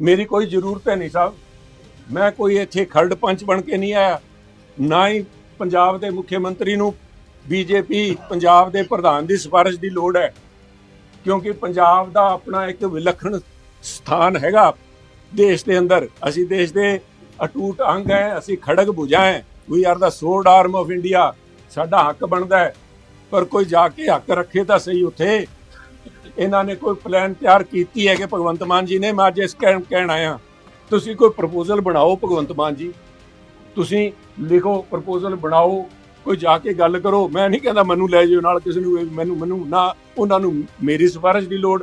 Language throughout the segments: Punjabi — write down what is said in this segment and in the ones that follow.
ਮੇਰੀ ਕੋਈ ਜ਼ਰੂਰਤ ਹੈ ਨਹੀਂ ਸਾਹਿਬ। ਮੈਂ ਕੋਈ ਇੱਥੇ ਖਰੜ ਪੰਚ ਬਣ ਕੇ ਨਹੀਂ ਆਇਆ। ਨਾ ਹੀ ਪੰਜਾਬ ਦੇ ਮੁੱਖ ਮੰਤਰੀ ਨੂੰ ਬੀਜੇਪੀ, ਪੰਜਾਬ ਦੇ ਪ੍ਰਧਾਨ ਦੀ ਸਿਫਾਰਿਸ਼ ਦੀ ਲੋੜ ਹੈ। ਕਿਉਂਕਿ ਪੰਜਾਬ ਦਾ ਆਪਣਾ ਇੱਕ ਵਿਲੱਖਣ ਸਥਾਨ ਹੈਗਾ ਦੇਸ਼ ਦੇ ਅੰਦਰ। ਅਸੀਂ ਦੇਸ਼ ਦੇ ਅਟੂਟ ਅੰਗ ਹੈ, ਅਸੀਂ ਖੜਗ ਭੁਜਾ ਹੈ। We are the sword arm of India ਸਾਡਾ ਹੱਕ ਬਣਦਾ ਹੈ। ਪਰ ਕੋਈ ਜਾ ਕੇ ਹੱਕ ਰੱਖੇ ਤਾਂ ਸਹੀ ਉੱਥੇ। ਇਹਨਾਂ ਨੇ ਕੋਈ ਪਲਾਨ ਤਿਆਰ ਕੀਤੀ ਹੈ ਕਿ ਭਗਵੰਤ ਮਾਨ ਜੀ ਨੇ? ਮੈਂ ਅੱਜ ਇਸ ਕਹਿਣ ਕਹਿਣ ਆਇਆ। ਤੁਸੀਂ ਕੋਈ ਪ੍ਰਪੋਜ਼ਲ ਬਣਾਓ ਭਗਵੰਤ ਮਾਨ ਜੀ? ਤੁਸੀਂ ਲਿਖੋ ਪ੍ਰਪੋਜ਼ਲ ਬਣਾਓ, ਕੋਈ ਜਾ ਕੇ ਗੱਲ ਕਰੋ। ਮੈਂ ਨਹੀਂ ਕਹਿੰਦਾ ਮੈਨੂੰ ਲੈ ਜਾਓ ਨਾਲ ਕਿਸੇ ਨੂੰ ਮੈਨੂੰ ਮੈਨੂੰ ਨਾ ਉਹਨਾਂ ਨੂੰ ਮੇਰੀ ਸਿਫਾਰਿਸ਼ ਦੀ ਲੋੜ,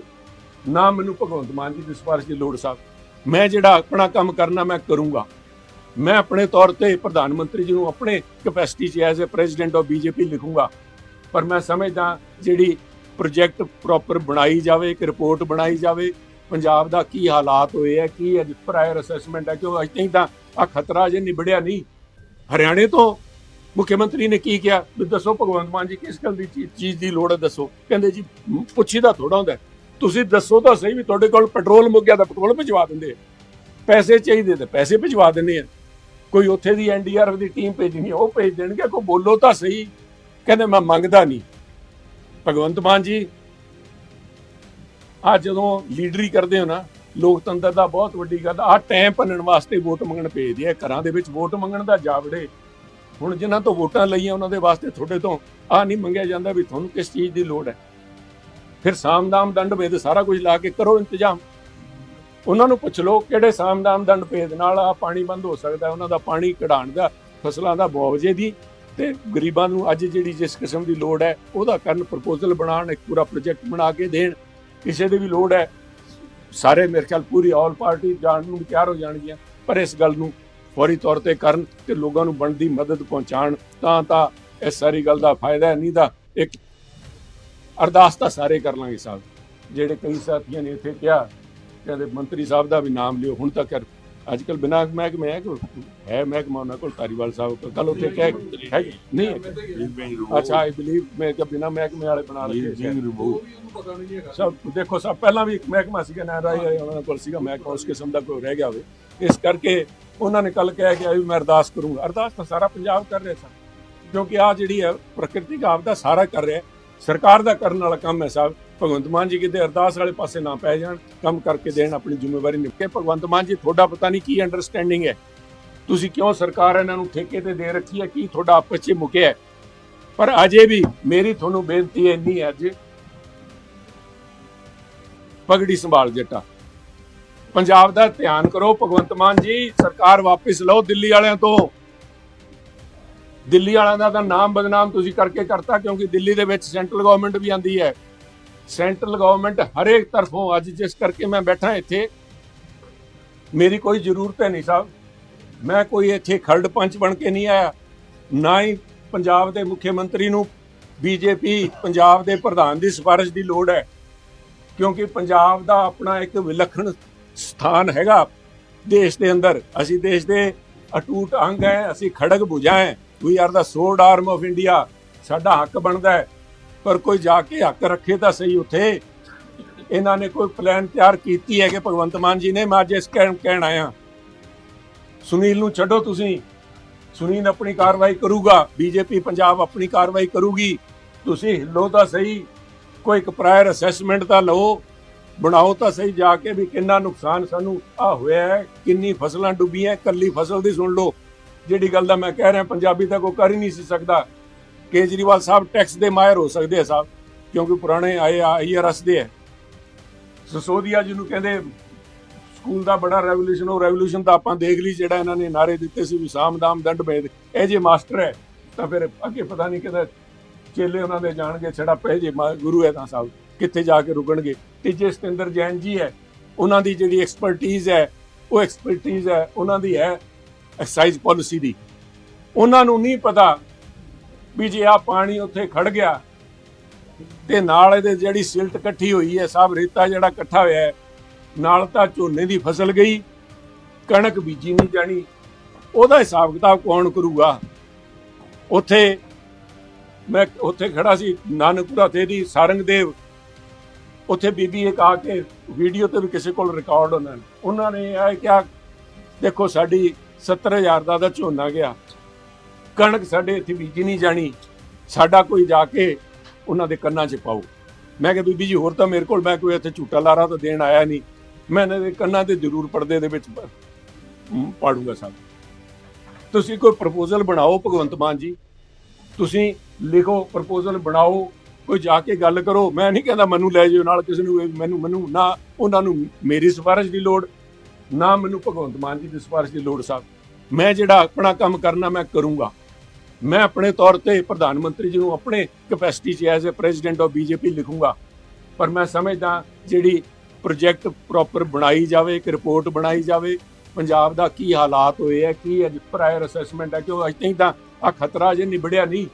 ਨਾ ਮੈਨੂੰ ਭਗਵੰਤ ਮਾਨ ਜੀ ਦੀ ਸਿਫਾਰਿਸ਼ ਦੀ ਲੋੜ ਸਾਹਿਬ ਮੈਂ ਜਿਹੜਾ ਆਪਣਾ ਕੰਮ ਕਰਨਾ ਮੈਂ ਕਰੂੰਗਾ। ਮੈਂ ਆਪਣੇ ਤੌਰ ਤੇ ਪ੍ਰਧਾਨ ਮੰਤਰੀ ਜੀ ਨੂੰ ਆਪਣੇ ਕੈਪੈਸਿਟੀ 'ਚ as a president of BJP ਲਿਖੂੰਗਾ। ਪਰ ਮੈਂ ਸਮਝਦਾ ਜਿਹੜੀ ਪ੍ਰੋਜੈਕਟ ਪ੍ਰੋਪਰ ਬਣਾਈ ਜਾਵੇ ਇੱਕ ਰਿਪੋਰਟ ਬਣਾਈ ਜਾਵੇ ਪੰਜਾਬ ਦਾ ਕੀ ਹਾਲਾਤ ਹੋਏ ਹੈ ਕੀ ਅੱਜ ਪ੍ਰਾਇਰ ਅਸੈਸਮੈਂਟ ਹੈ ਕਿਉਂ ਅਜੇ ਤਾਈਂ ਤਾਂ ਆ ਖਤਰਾ ਜੇ ਨਿਬੜਿਆ ਨਹੀਂ। ਹਰਿਆਣੇ ਤੋਂ ਮੁੱਖ ਮੰਤਰੀ ਨੇ ਕੀ ਕਿਹਾ? ਵੀ ਦੱਸੋ ਭਗਵੰਤ ਮਾਨ ਜੀ ਕਿਸ ਗੱਲ ਦੀ ਚੀ- ਚੀਜ਼ ਦੀ ਲੋੜ ਹੈ ਦੱਸੋ। ਕਹਿੰਦੇ ਜੀ ਮ, ਪੁੱਛੀਦਾ ਥੋੜਾ ਹੁੰਦਾ। ਤੁਸੀਂ ਦੱਸੋ ਤਾਂ ਸਹੀ ਵੀ ਤੁਹਾਡੇ ਕੋਲ ਪੈਟਰੋਲ ਮੁੱਕ ਗਿਆ ਤਾਂ ਪੈਟਰੋਲ ਭਿਜਵਾ ਦਿੰਦੇ ਪੈਸੇ ਚਾਹੀਦੇ ਤਾਂ ਪੈਸੇ ਭਿਜਵਾ ਦਿੰਦੇ ਆ। ਕੋਈ ਉੱਥੇ ਦੀ ਐਨਡੀਆਰਐਫ ਦੀ ਟੀਮ ਭੇਜਣੀ ਹੈ, ਉਹ ਭੇਜ ਦੇਣਗੇ ਕੋਈ ਬੋਲੋ ਤਾਂ ਸਹੀ। ਕਹਿੰਦੇ ਮੈਂ ਮੰਗਦਾ ਨਹੀਂ। ਭਗਵੰਤ ਮਾਨ ਜੀ ਆ ਜਦੋਂ ਲੀਡਰੀ ਕਰਦੇ ਹੋ ਨਾ, ਲੋਕਤੰਤਰ ਦਾ ਬਹੁਤ ਵੱਡੀ ਗੱਲ ਆ ਟਾਈਮ ਭੰਨਣ ਵਾਸਤੇ ਵੋਟ ਮੰਗਣ ਭੇਜਦੇ ਆ, ਘਰਾਂ ਦੇ ਵਿੱਚ ਵੋਟ ਮੰਗਣ ਦਾ ਜਾਵੜੇ। ਹੁਣ ਜਿਨ੍ਹਾਂ ਤੋਂ ਵੋਟਾਂ ਲਈਆਂ ਉਹਨਾਂ ਦੇ ਵਾਸਤੇ ਤੁਹਾਡੇ ਤੋਂ ਆ ਨਹੀਂ ਮੰਗਿਆ ਜਾਂਦਾ ਵੀ ਤੁਹਾਨੂੰ ਕਿਸ ਚੀਜ਼ ਦੀ ਲੋੜ ਹੈ। ਫਿਰ ਸਾਮਦਾਮ ਦੰਡ ਭੇਦ ਸਾਰਾ ਕੁਝ ਲਾ ਕੇ ਕਰੋ ਇੰਤਜ਼ਾਮ। ਉਹਨਾਂ ਨੂੰ ਪੁੱਛ ਲਓ ਕਿਹੜੇ ਸਾਮਦਾਮ ਦੰਡ ਭੇਦ ਨਾਲ ਆ ਪਾਣੀ ਬੰਦ ਹੋ ਸਕਦਾ, ਉਹਨਾਂ ਦਾ ਪਾਣੀ ਕਢਾਉਣ ਦਾ, ਫਸਲਾਂ ਦਾ ਮੁਆਵਜ਼ੇ ਦੀ ਤੇ ਗਰੀਬਾਂ ਨੂੰ ਅੱਜ ਜਿਹੜੀ ਜਿਸ ਕਿਸਮ ਦੀ ਲੋੜ ਹੈ, ਉਹਦਾ ਕਰਨ ਪ੍ਰਪੋਜ਼ਲ ਬਣਾਉਣ, ਇੱਕ ਪੂਰਾ ਪ੍ਰੋਜੈਕਟ ਬਣਾ ਕੇ ਦੇਣ, ਕਿਸੇ ਦੀ ਵੀ ਲੋੜ ਹੈ, ਸਾਰੇ ਮੇਰੇ ਖਿਆਲ ਪੂਰੀ ਆਲ ਪਾਰਟੀ ਜਾਣ ਨੂੰ ਤਿਆਰ ਹੋ ਜਾਣਗੀਆਂ, ਪਰ ਇਸ ਗੱਲ ਨੂੰ ਫੌਰੀ ਤੌਰ ਤੇ ਕਰਨ ਤੇ ਲੋਕਾਂ ਨੂੰ ਬਣਦੀ ਮਦਦ ਪਹੁੰਚਾਉਣ, ਤਾਂ ਤਾਂ ਇਸ ਸਾਰੀ ਗੱਲ ਦਾ ਫਾਇਦਾ ਹੈ, ਨਹੀਂ ਤਾਂ ਇੱਕ ਅਰਦਾਸ ਤਾਂ ਸਾਰੇ ਕਰ ਲਾਂਗੇ ਸਾਹਿਬ। ਜਿਹੜੇ ਕਈ ਸਾਥੀਆਂ ਨੇ ਇੱਥੇ ਕਿਹਾ, ਕਹਿੰਦੇ ਮੰਤਰੀ ਸਾਹਿਬ ਦਾ ਵੀ ਨਾਮ ਲਿਓ, ਹੁਣ ਤੱਕ ਅੱਜ ਕੱਲ ਬਿਨਾਂ ਮਹਿਕਮੇ ਹੈ ਕਿ ਹੈ ਮਹਿਕਮਾ ਉਹਨਾਂ ਕੋਲ ਧਾਰੀਵਾਲ ਸਾਹਿਬ ਕੱਲ। ਉੱਥੇ ਕਹਿ ਹੈ ਨਹੀਂ? ਹੈ? ਅੱਛਾ ਆਈ ਬਲੀਵ ਮੈਂ ਕਿ ਬਿਨਾਂ ਮਹਿਕਮੇ ਵਾਲੇ ਬਣਾ ਰੱਖੇ ਸਭ ਦੇਖੋ ਸਭ ਪਹਿਲਾਂ ਵੀ ਇੱਕ ਮਹਿਕਮਾ ਸੀਗਾ ਨਾ ਰਾਈ ਉਹਨਾਂ ਕੋਲ ਸੀਗਾ ਮਹਿਕਮਾ ਉਸ ਕਿਸਮ ਦਾ ਕੋਈ ਰਹਿ ਗਿਆ ਹੋਵੇ। ਇਸ ਕਰਕੇ ਉਹਨਾਂ ਨੇ ਕੱਲ ਕਿਹਾ ਕਿ ਵੀ ਮੈਂ ਅਰਦਾਸ ਕਰੂੰਗਾ। ਅਰਦਾਸ ਤਾਂ ਸਾਰਾ ਪੰਜਾਬ ਕਰ ਰਿਹਾ ਸਰ ਕਿਉਂਕਿ ਆ ਜਿਹੜੀ ਹੈ ਪ੍ਰਕਿਰਤਿਕ ਆਪਦਾ ਸਾਰਾ ਕਰ ਰਿਹਾ। ਸਰਕਾਰ ਦਾ ਕਰਨ ਵਾਲਾ ਕੰਮ ਹੈ ਸਾਹਿਬ। ਭਗਵੰਤ ਮਾਨ ਜੀ ਕਿਤੇ ਅਰਦਾਸ ਵਾਲੇ ਪਾਸੇ ਨਾ ਪੈ ਜਾਣ, ਕੰਮ ਕਰਕੇ ਦੇਣ ਆਪਣੀ ਜ਼ਿੰਮੇਵਾਰੀ ਨਿਭਕੇ ਭਗਵੰਤ ਮਾਨ ਜੀ, ਤੁਹਾਡਾ ਪਤਾ ਨਹੀਂ ਕੀ ਅੰਡਰਸਟੈਂਡਿੰਗ ਹੈ। ਤੁਸੀਂ ਕਿਉਂ ਸਰਕਾਰ ਇਹਨਾਂ ਨੂੰ ਠੇਕੇ ਤੇ ਦੇ ਰੱਖੀ ਹੈ, ਕੀ ਤੁਹਾਡਾ ਆਪਸ 'ਚ ਮੁਕਿਆ ਪਰ ਅਜੇ ਵੀ ਮੇਰੀ ਤੁਹਾਨੂੰ ਬੇਨਤੀ ਇੰਨੀ ਹੈ ਅੱਜ, ਪਗੜੀ ਸੰਭਾਲ ਜੱਟਾ। ਪੰਜਾਬ ਦਾ ਧਿਆਨ ਕਰੋ ਭਗਵੰਤ ਮਾਨ ਜੀ, ਸਰਕਾਰ ਵਾਪਸ ਲਓ ਦਿੱਲੀ ਵਾਲਿਆਂ ਤੋਂ। ਦਿੱਲੀ ਵਾਲਿਆਂ ਦਾ ਤਾਂ ਨਾਮ ਬਦਨਾਮ ਤੁਸੀਂ ਕਰਕੇ ਕਰਤਾ, ਕਿਉਂਕਿ ਦਿੱਲੀ ਦੇ ਵਿੱਚ ਸੈਂਟਰਲ ਗਵਰਨਮੈਂਟ ਵੀ ਆਂਦੀ ਹੈ। ਸੈਂਟਰਲ ਗਵਰਨਮੈਂਟ ਹਰੇਕ ਤਰਫੋਂ ਅੱਜ ਜਿਸ ਕਰਕੇ ਮੈਂ ਬੈਠਾ ਇੱਥੇ, ਮੇਰੀ ਕੋਈ ਜ਼ਰੂਰਤ ਹੈ ਨਹੀਂ ਸਾਹਿਬ। ਮੈਂ ਕੋਈ ਇੱਥੇ ਖਰੜ ਪੰਚ ਬਣ ਕੇ ਨਹੀਂ ਆਇਆ। ਨਾ ਹੀ ਪੰਜਾਬ ਦੇ ਮੁੱਖ ਮੰਤਰੀ ਨੂੰ ਬੀਜੇਪੀ, ਪੰਜਾਬ ਦੇ ਪ੍ਰਧਾਨ ਦੀ ਸਿਫਾਰਿਸ਼ ਦੀ ਲੋੜ ਹੈ। ਕਿਉਂਕਿ ਪੰਜਾਬ ਦਾ ਆਪਣਾ ਇੱਕ ਵਿਲੱਖਣ ਸਥਾਨ ਹੈਗਾ। ਦੇਸ਼ ਦੇ ਅੰਦਰ ਅਸੀਂ ਦੇਸ਼ ਦੇ ਅਟੂਟ ਅੰਗ ਹੈ, ਅਸੀਂ ਖੜਗ ਭੁਜਾ ਹੈ। We are the sword arm of India ਸਾਡਾ ਹੱਕ ਬਣਦਾ ਹੈ। ਪਰ ਕੋਈ ਜਾ ਕੇ ਹੱਕ ਰੱਖੇ ਤਾਂ ਸਹੀ ਉੱਥੇ। ਇਹਨਾਂ ਨੇ ਕੋਈ ਪਲਾਨ ਤਿਆਰ ਕੀਤੀ ਹੈ ਕਿ ਭਗਵੰਤ ਮਾਨ ਜੀ ਨੇ। ਮੈਂ ਅੱਜ ਇਸ ਕਹਿਣ ਕਹਿਣ ਆਇਆ। ਸੁਨੀਲ ਨੂੰ ਛੱਡੋ ਤੁਸੀਂ। ਸੁਨੀਲ ਆਪਣੀ ਕਾਰਵਾਈ ਕਰੂਗਾ। ਬੀਜੇਪੀ ਪੰਜਾਬ ਆਪਣੀ ਕਾਰਵਾਈ ਕਰੂਗੀ। ਤੁਸੀਂ ਹਿੱਲੋ ਤਾਂ ਸਹੀ। ਕੋਈ ਇੱਕ ਪ੍ਰਾਇਰ ਅਸੈਸਮੈਂਟ ਤਾਂ ਲਓ। ਬਣਾਓ ਤਾਂ ਸਹੀ ਜਾ ਕੇ ਵੀ ਕਿੰਨਾ ਨੁਕਸਾਨ ਸਾਨੂੰ ਆ ਹੋਇਆ ਹੈ। ਕਿੰਨੀ ਫਸਲਾਂ ਡੁੱਬੀਆਂ ਕੱਲੀ ਫਸਲ ਦੀ ਸੁਣ ਲਓ। ਜਿਹੜੀ ਗੱਲ ਦਾ ਮੈਂ ਕਹਿ ਰਿਹਾ, ਪੰਜਾਬੀ ਤਾਂ ਕੋਈ ਕਰ ਹੀ ਨਹੀਂ ਸੀ ਸਕਦਾ। ਕੇਜਰੀਵਾਲ ਸਾਹਿਬ ਟੈਕਸ ਦੇ ਮਾਇਰ ਹੋ ਸਕਦੇ ਆ ਸਾਹਿਬ, ਕਿਉਂਕਿ ਪੁਰਾਣੇ ਆਏ ਆਈਆਰਐਸ ਦੇ ਹੈ ਸਸੋਦੀਆ ਜੀ ਨੂੰ ਕਹਿੰਦੇ, ਸਕੂਲ ਦਾ ਬੜਾ ਰੈਵੋਲੂਸ਼ਨ, ਉਹ ਰੈਵੋਲੂਸ਼ਨ ਤਾਂ ਆਪਾਂ ਦੇਖ ਲਈ, ਜਿਹੜਾ ਇਹਨਾਂ ਨੇ ਨਾਰੇ ਦਿੱਤੇ ਸੀ ਵੀ ਸਾਮਦਾਮ ਦੰਡ ਭੇਦ, ਇਹ ਜੇ ਮਾਸਟਰ ਹੈ, ਤਾਂ ਫਿਰ ਅੱਗੇ ਪਤਾ ਨਹੀਂ ਕਿਤੇ ਚੇਲੇ ਉਹਨਾਂ ਦੇ ਜਾਣਗੇ, ਛੜਾ ਪੈ ਜੇ, ਮਾ- ਗੁਰੂ ਹੈ ਤਾਂ ਸਾਹਿਬ, ਕਿੱਥੇ ਜਾ ਕੇ ਰੁਕਣਗੇ। ਤੀਜੇ ਸਤਿੰਦਰ ਜੈਨ ਜੀ ਹੈ, ਉਹਨਾਂ ਦੀ ਜਿਹੜੀ ਐਕਸਪਰਟੀਜ਼ ਹੈ, ਉਹ ਐਕਸਪਰਟੀਜ਼ ਹੈ, ਉਹਨਾਂ ਦੀ ਹੈ ਐਕਸਾਈਜ਼ ਪਾਲਿਸੀ ਦੀ। ਉਹਨਾਂ ਨੂੰ ਨਹੀਂ ਪਤਾ ਵੀ ਜੇ ਆ ਪਾਣੀ ਉੱਥੇ ਖੜ ਗਿਆ ਤੇ ਨਾਲ ਇਹਦੇ ਜਿਹੜੀ ਸਿਲਟ ਇਕੱਠੀ ਹੋਈ ਹੈ ਸਭ ਰੇਤਾ ਜਿਹੜਾ ਇਕੱਠਾ ਹੋਇਆ ਹੈ, ਨਾਲ ਤਾਂ ਝੋਨੇ ਦੀ ਫਸਲ ਗਈ, ਕਣਕ ਬੀਜੀ ਨਹੀਂ ਜਾਣੀ, ਉਹਦਾ ਹਿਸਾਬ ਕਿਤਾਬ ਕੌਣ ਕਰੂਗਾ? ਉੱਥੇ ਮੈਂ ਉੱਥੇ ਖੜਾ ਸੀ, ਨਾਨਕਪੁਰਾ ਤੇ ਦੀ ਸਾਰੰਗਦੇਵ। ਉੱਥੇ ਬੀਬੀ ਇੱਕ ਆ ਕੇ ਵੀਡੀਓ ਤੇ ਵੀ ਕਿਸੇ ਕੋਲ ਰਿਕਾਰਡ ਉਹਨਾਂ ਨੇ। ਉਹਨਾਂ ਨੇ ਇਹ ਕਿਹਾ, ਦੇਖੋ ਸਾਡੀ 70000 ਦਾ ਦਾ ਝੋਨਾ ਗਿਆ। ਕਣਕ ਸਾਡੇ ਇੱਥੇ ਬੀਜੀ ਨਹੀਂ ਜਾਣੀ। ਸਾਡਾ ਕੋਈ ਜਾ ਕੇ ਉਹਨਾਂ ਦੇ ਕੰਨਾਂ 'ਚ ਪਾਓ ਮੈਂ ਕਿਹਾ, ਬੀਬੀ ਜੀ, ਹੋਰ ਤਾਂ ਮੇਰੇ ਕੋਲ ਮੈਂ ਕੋਈ ਇੱਥੇ ਝੂਟਾ ਲਾਰਾ ਤਾਂ ਦੇਣ ਆਇਆ ਨਹੀਂ। ਮੈਂ ਇਹਨਾਂ ਦੇ ਕੰਨਾਂ ਤੇ ਜ਼ਰੂਰ ਪਰਦੇ ਦੇ ਵਿੱਚ ਪਾੜੂਗਾ ਸਭ। ਤੁਸੀਂ ਕੋਈ ਪ੍ਰਪੋਜ਼ਲ ਬਣਾਓ, ਭਗਵੰਤ ਮਾਨ ਜੀ। ਤੁਸੀਂ ਲਿਖੋ, ਪ੍ਰਪੋਜ਼ਲ ਬਣਾਓ, ਕੋਈ ਜਾ ਕੇ ਗੱਲ ਕਰੋ। ਮੈਂ ਨਹੀਂ ਕਹਿੰਦਾ, ਮੈਨੂੰ ਲੈ ਜਾਓ ਨਾਲ ਕਿਸੇ ਨੂੰ ਮੈਨੂੰ ਮੈਨੂੰ ਨਾ, ਉਹਨਾਂ ਨੂੰ ਮੇਰੀ ਸਿਫਾਰਿਸ਼ ਦੀ ਲੋੜ। ਨਾ ਮੈਨੂੰ ਭਗਵੰਤ ਮਾਨ ਜੀ ਦੀ ਸਿਫਾਰਿਸ਼ ਦੀ ਲੋੜ ਸਾਹਿਬ ਮੈਂ ਜਿਹੜਾ ਆਪਣਾ ਕੰਮ ਕਰਨਾ ਮੈਂ ਕਰੂੰਗਾ। ਮੈਂ ਆਪਣੇ ਤੌਰ ਤੇ ਪ੍ਰਧਾਨ ਮੰਤਰੀ ਜੀ ਨੂੰ ਆਪਣੇ ਕੈਪੈਸਿਟੀ 'ਚ as a president of BJP ਲਿਖੂੰਗਾ। ਪਰ ਮੈਂ ਸਮਝਦਾ ਜਿਹੜੀ ਪ੍ਰੋਜੈਕਟ ਪ੍ਰੋਪਰ ਬਣਾਈ ਜਾਵੇ, ਇੱਕ ਰਿਪੋਰਟ ਬਣਾਈ ਜਾਵੇ, ਪੰਜਾਬ ਦਾ ਕੀ ਹਾਲਾਤ ਹੋਏ ਆ, ਕੀ ਅੱਜ ਪ੍ਰਾਇਰ ਅਸੈਸਮੈਂਟ ਹੈ ਕਿ ਕਿਉਂ ਅਜੇ ਤਾਂ ਆ ਖਤਰਾ ਜੇ ਨਿਬੜਿਆ ਨਹੀਂ।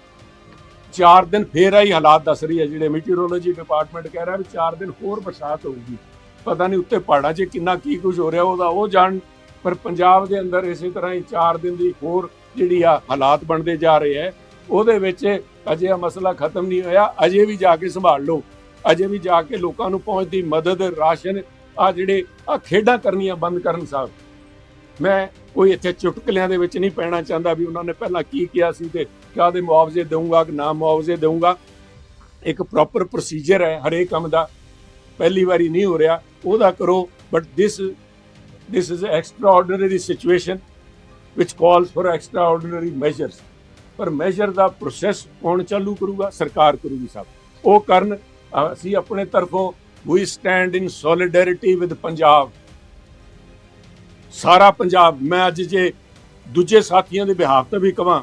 ਚਾਰ ਦਿਨ ਫੇਰ ਆਈ ਹਾਲਾਤ ਦੱਸ ਰਹੀ ਹੈ ਜਿਹੜੇ ਮੀਟੀਓਰੋਲੋਜੀ ਡਿਪਾਰਟਮੈਂਟ ਕਹਿ ਰਿਹਾ ਵੀ ਚਾਰ ਦਿਨ ਹੋਰ ਬਰਸਾਤ ਹੋਊਗੀ। ਪਤਾ ਨਹੀਂ ਉੱਤੇ ਪਹਾੜਾਂ 'ਚ ਕਿੰਨਾ ਕੀ ਕੁਝ ਹੋ ਰਿਹਾ, ਉਹਦਾ ਉਹ ਜਾਣ, ਪਰ ਪੰਜਾਬ ਦੇ ਅੰਦਰ ਇਸੇ ਤਰ੍ਹਾਂ ਹੀ ਚਾਰ ਦਿਨ ਦੀ ਹੋਰ ਜਿਹੜੀ ਆ ਹਾਲਾਤ ਬਣਦੇ ਜਾ ਰਹੇ ਹੈ, ਉਹਦੇ ਵਿੱਚ ਅਜੇ ਆ ਮਸਲਾ ਖਤਮ ਨਹੀਂ ਹੋਇਆ, ਅਜੇ ਵੀ ਜਾ ਕੇ ਸੰਭਾਲ ਲਓ, ਅਜੇ ਵੀ ਜਾ ਕੇ ਲੋਕਾਂ ਨੂੰ ਪਹੁੰਚਦੀ ਮਦਦ, ਰਾਸ਼ਨ, ਆ ਜਿਹੜੇ ਆ ਖੇਡਾਂ ਕਰਨੀਆਂ ਬੰਦ ਕਰਨ ਸਾਹਿਬ ਮੈਂ ਕੋਈ ਇੱਥੇ ਚੁਟਕਲਿਆਂ ਦੇ ਵਿੱਚ ਨਹੀਂ ਪੈਣਾ ਚਾਹੁੰਦਾ ਵੀ ਉਹਨਾਂ ਨੇ ਪਹਿਲਾਂ ਕੀ ਕਿਹਾ ਸੀ ਤੇ ਕਾਹਦੇ ਮੁਆਵਜ਼ੇ ਦੇਵਾਂਗਾ ਕਿ ਨਾ ਮੁਆਵਜ਼ੇ ਦੇਵਾਂਗਾ ਇੱਕ ਪ੍ਰੋਪਰ ਪ੍ਰੋਸੀਜਰ ਹੈ ਹਰੇਕ ਕੰਮ ਦਾ, ਪਹਿਲੀ ਵਾਰੀ ਨਹੀਂ ਹੋ ਰਿਹਾ। ਉਹਦਾ ਕਰੋ but this this is extraordinary situation which calls for extraordinary measures. ਪਰ ਮੈਜਰ ਦਾ ਪ੍ਰੋਸੈਸ ਕੌਣ ਚਾਲੂ ਕਰੂਗਾ? ਸਰਕਾਰ ਕਰੂਗੀ ਸਭ। ਉਹ ਕਰਨ, ਅਸੀਂ ਆਪਣੇ ਤਰਫੋਂ ਵੀ stand in solidarity with Punjab. ਸਾਰਾ ਪੰਜਾਬ, ਮੈਂ ਅੱਜ ਜੇ ਦੂਜੇ ਸਾਥੀਆਂ ਦੇ ਬਿਹਾਫ ਤੇ ਵੀ ਕਵਾਂ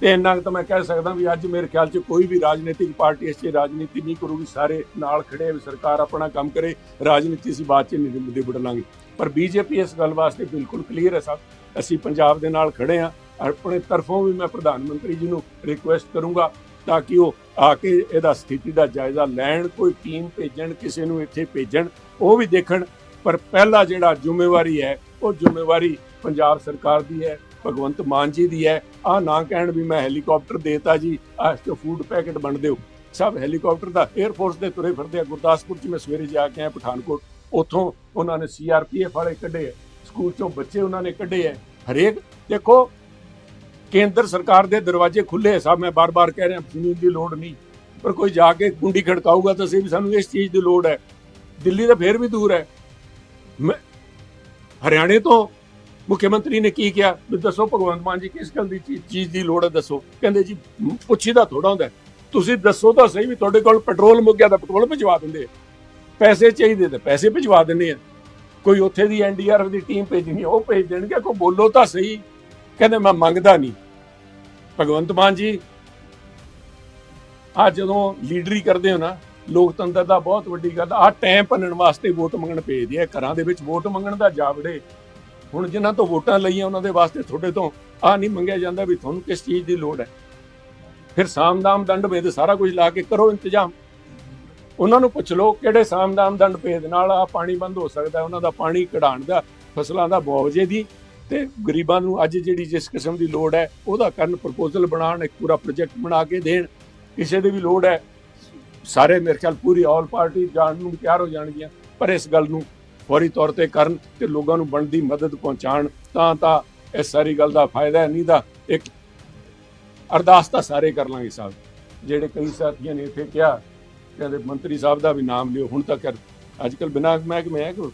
ਤੇ ਇੰਨਾ ਕੁ ਤਾਂ ਮੈਂ ਕਹਿ ਸਕਦਾ ਵੀ ਅੱਜ ਮੇਰੇ ਖਿਆਲ 'ਚ ਕੋਈ ਵੀ ਰਾਜਨੀਤਿਕ ਪਾਰਟੀ ਇਸ 'ਚ ਰਾਜਨੀਤੀ ਨਹੀਂ ਕਰੂਗੀ। ਸਾਰੇ ਨਾਲ ਖੜੇ ਵੀ ਸਰਕਾਰ ਆਪਣਾ ਕੰਮ ਕਰੇ, ਰਾਜਨੀਤੀ ਅਸੀਂ ਬਾਅਦ 'ਚ ਨਹੀਂ ਨਿਬੜ ਲਾਂਗੇ ਪਰ ਬੀਜੇਪੀ ਇਸ ਗੱਲ ਵਾਸਤੇ ਬਿਲਕੁਲ ਕਲੀਅਰ ਹੈ ਸਭ। ਅਸੀਂ ਪੰਜਾਬ ਦੇ ਨਾਲ ਖੜੇ ਆ। ਆਪਣੇ ਤਰਫੋਂ ਵੀ ਮੈਂ ਪ੍ਰਧਾਨ ਮੰਤਰੀ ਜੀ ਨੂੰ ਰਿਕੁਐਸਟ ਕਰੂੰਗਾ ਤਾਂ ਕਿ ਉਹ ਆ ਕੇ ਇਹਦਾ ਸਥਿਤੀ ਦਾ ਜਾਇਜ਼ਾ ਲੈਣ, ਕੋਈ ਟੀਮ ਭੇਜਣ, ਕਿਸੇ ਨੂੰ ਇੱਥੇ ਭੇਜਣ, ਉਹ ਵੀ ਦੇਖਣ। ਪਰ ਪਹਿਲਾ ਜਿਹੜਾ ਜ਼ਿੰਮੇਵਾਰੀ ਹੈ, ਉਹ ਜ਼ਿੰਮੇਵਾਰੀ ਪੰਜਾਬ ਸਰਕਾਰ ਦੀ ਹੈ। ਭਗਵੰਤ ਮਾਨ ਜੀ ਦੀ ਹੈ। ਆ ਨਾ ਕਹਿਣ ਵੀ ਮੈਂ ਹੈਲੀਕਾਪਟਰ ਦੇਤਾ ਜੀ। ਆਹ ਇਸ ਤੋਂ ਫੂਡ ਪੈਕੇਟ ਵੰਡ ਦਿਓ। ਸਭ ਹੈਲੀਕਾਪਟਰ ਦਾ 에ਅਰ ਫੋਰਸ ਦੇ ਤੁਰੇ ਫਿਰਦੇ ਆ ਗੁਰਦਾਸਪੁਰ ਚ। ਮੈਂ ਸਵੇਰੇ ਜਾ ਕੇ ਆਇਆ ਪਠਾਨਕੋਟ। ਉੱਥੋਂ ਉਹਨਾਂ ਨੇ ਸੀਆਰਪੀਐਫ ਵਾਲੇ ਕੱਢੇ ਆ। ਸਕੂਲ ਚੋਂ ਬੱਚੇ ਉਹਨਾਂ ਨੇ ਕੱਢੇ ਆ। ਹਰੇਕ, ਦੇਖੋ, ਕੇਂਦਰ ਸਰਕਾਰ ਦੇ ਦਰਵਾਜ਼ੇ ਖੁੱਲੇ ਸਭ ਮੈਂ ਬਾਰ-ਬਾਰ ਕਹਿ ਰਿਹਾ, ਜ਼ਮੀਨ ਦੀ ਲੋੜ ਨਹੀਂ। ਪਰ ਕੋਈ ਜਾ ਕੇ ਗੁੰਡੀ ਖੜਕਾਊਗਾ ਤਾਂ ਅਸੀਂ ਵੀ ਸਾਨੂੰ ਇਸ ਚੀਜ਼ ਦੀ ਲੋੜ ਹੈ। ਦਿੱਲੀ ਤਾਂ ਫੇਰ ਵੀ ਦੂਰ ਹੈ। ਮੈਂ- ਹਰਿਆਣੇ ਤੋਂ ਮੁੱਖ ਮੰਤਰੀ ਨੇ ਕੀ ਕਿਹਾ? ਦੱਸੋ ਭਗਵੰਤ ਮਾਨ ਜੀ, ਕਿਸ ਗੱਲ ਦੀ ਚੀਜ਼ ਦੀ ਲੋੜ ਹੈ, ਦੱਸੋ। ਕਹਿੰਦੇ ਜੀ ਪੁੱਛੀਦਾ ਥੋੜਾ ਹੁੰਦਾ ਤੁਸੀਂ ਦੱਸੋ ਤਾਂ ਸਹੀ ਵੀ ਤੁਹਾਡੇ ਕੋਲ ਪੈਟਰੋਲ ਮੁੱਕ ਗਿਆ ਤਾਂ ਪੈਟਰੋਲ ਭਿਜਵਾ ਦਿੰਦੇ ਪੈਸੇ ਚਾਹੀਦੇ ਤਾਂ ਪੈਸੇ ਭਿਜਵਾ ਦਿੰਦੇ ਆ। ਕੋਈ ਉੱਥੇ ਦੀ ਐਨਡੀਆਰਐਫ ਦੀ ਟੀਮ ਭੇਜਣੀ, ਉਹ ਭੇਜ ਦੇਣਗੇ, ਕੋਈ ਬੋਲੋ ਤਾਂ ਸਹੀ। ਕਹਿੰਦੇ, ਮੈਂ ਮੰਗਦਾ ਨਹੀਂ। ਭਗਵੰਤ ਮਾਨ ਜੀ ਆ ਜਦੋਂ ਲੀਡਰੀ ਕਰਦੇ ਹੋ ਨਾ, ਲੋਕਤੰਤਰ ਦਾ ਬਹੁਤ ਵੱਡੀ ਗੱਲ ਆ। ਟਾਈਮ ਭੰਨਣ ਵਾਸਤੇ ਵੋਟ ਮੰਗਣ ਭੇਜਦੇ ਆ। ਘਰਾਂ ਦੇ ਵਿੱਚ ਵੋਟ ਮੰਗਣ ਦਾ ਜਾਵੜੇ। ਹੁਣ ਜਿਨ੍ਹਾਂ ਤੋਂ ਵੋਟਾਂ ਲਈਆਂ ਉਹਨਾਂ ਦੇ ਵਾਸਤੇ ਤੁਹਾਡੇ ਤੋਂ ਆ ਨਹੀਂ ਮੰਗਿਆ ਜਾਂਦਾ ਵੀ ਤੁਹਾਨੂੰ ਕਿਸ ਚੀਜ਼ ਦੀ ਲੋੜ ਹੈ। ਫਿਰ ਸਾਮਦਾਮ ਦੰਡ ਭੇਦ ਸਾਰਾ ਕੁਝ ਲਾ ਕੇ ਕਰੋ ਇੰਤਜ਼ਾਮ। ਉਹਨਾਂ ਨੂੰ ਪੁੱਛ ਲਓ ਕਿਹੜੇ ਸਾਮਦਾਮ ਦੰਡ ਭੇਦ ਨਾਲ ਆ ਪਾਣੀ ਬੰਦ ਹੋ ਸਕਦਾ ਉਹਨਾਂ ਦਾ ਪਾਣੀ ਕਢਾਉਣ ਦਾ, ਫਸਲਾਂ ਦਾ ਮੁਆਵਜ਼ੇ ਦੀ ਤੇ ਗਰੀਬਾਂ ਨੂੰ ਅੱਜ ਜਿਹੜੀ ਜਿਸ ਕਿਸਮ ਦੀ ਲੋੜ ਹੈ, ਉਹਦਾ ਕਰਨ ਪ੍ਰਪੋਜ਼ਲ ਬਣਾਉਣ, ਇੱਕ ਪੂਰਾ ਪ੍ਰੋਜੈਕਟ ਬਣਾ ਕੇ ਦੇਣ। ਕਿਸੇ ਦੀ ਵੀ ਲੋੜ ਹੈ, ਸਾਰੇ ਮੇਰੇ ਖਿਆਲ ਪੂਰੀ ਆਲ ਪਾਰਟੀ ਜਾਣ ਨੂੰ ਤਿਆਰ ਹੋ ਜਾਣਗੀਆਂ, ਪਰ ਇਸ ਗੱਲ ਨੂੰ ਫੌਰੀ ਤੌਰ ਤੇ ਕਰਨ ਤੇ ਲੋਕਾਂ ਨੂੰ ਬਣਦੀ ਮਦਦ ਪਹੁੰਚਾਉਣ ਤਾਂ ਤਾਂ ਇਸ ਸਾਰੀ ਗੱਲ ਦਾ ਫਾਇਦਾ ਹੈ ਨਹੀਂ ਤਾਂ ਇੱਕ ਅਰਦਾਸ ਤਾਂ ਸਾਰੇ ਕਰ ਲਾਂਗੇ ਸਾਹਿਬ। ਜਿਹੜੇ ਕਈ ਸਾਥੀਆਂ ਨੇ ਇੱਥੇ ਕਿਹਾ ਕਹਿੰਦੇ ਮੰਤਰੀ ਸਾਹਿਬ ਦਾ ਵੀ ਨਾਮ ਲਿਓ ਹੁਣ ਤੱਕ ਅੱਜ ਕੱਲ ਬਿਨਾਂ ਮਹਿਕਮੇ ਹੈ ਕਿ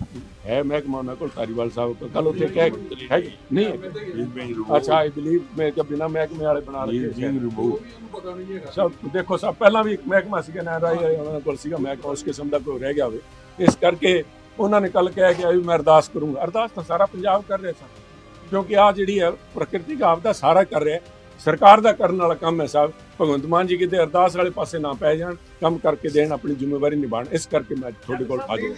ਹੈ ਮਹਿਕਮਾ ਉਹਨਾਂ ਕੋਲ ਧਾਰੀਵਾਲ ਸਾਹਿਬ ਕੱਲ। ਉੱਥੇ ਕਹਿ ਹੈ ਨਹੀਂ? ਹੈ? ਅੱਛਾ ਆਈ ਬਲੀਵ ਮੈਂ ਕਿ ਬਿਨਾਂ ਮਹਿਕਮੇ ਵਾਲੇ ਬਣਾ ਰਹੇ ਸਭ ਦੇਖੋ ਸਭ ਪਹਿਲਾਂ ਵੀ ਇੱਕ ਮਹਿਕਮਾ ਸੀਗਾ ਨਾ ਰਾਈ ਉਹਨਾਂ ਕੋਲ ਸੀਗਾ ਮਹਿਕਮਾ ਉਸ ਕਿਸਮ ਦਾ ਕੋਈ ਰਹਿ ਗਿਆ ਹੋਵੇ। ਇਸ ਕਰਕੇ ਉਹਨਾਂ ਨੇ ਕੱਲ ਕਿਹਾ ਕਿ ਵੀ ਮੈਂ ਅਰਦਾਸ ਕਰੂੰਗਾ। ਅਰਦਾਸ ਤਾਂ ਸਾਰਾ ਪੰਜਾਬ ਕਰ ਰਿਹਾ ਸਰ, ਕਿਉਂਕਿ ਆ ਜਿਹੜੀ ਹੈ ਪ੍ਰਕਿਰਤਿਕ ਆਪਦਾ ਸਾਰਾ ਕਰ ਰਿਹਾ ਸਰਕਾਰ ਦਾ ਕਰਨ ਵਾਲਾ ਕੰਮ ਹੈ ਸਾਹਿਬ, ਭਗਵੰਤ ਮਾਨ ਜੀ ਕਿਤੇ ਅਰਦਾਸ ਵਾਲੇ ਪਾਸੇ ਨਾ ਪੈ ਜਾਣ, ਕੰਮ ਕਰਕੇ ਦੇਣ ਆਪਣੀ ਜ਼ਿੰਮੇਵਾਰੀ ਨਿਭਾਣ ਇਸ ਕਰਕੇ ਮੈਂ ਤੁਹਾਡੇ ਕੋਲ ਹਾਜ਼ਰ ਹਾਂ।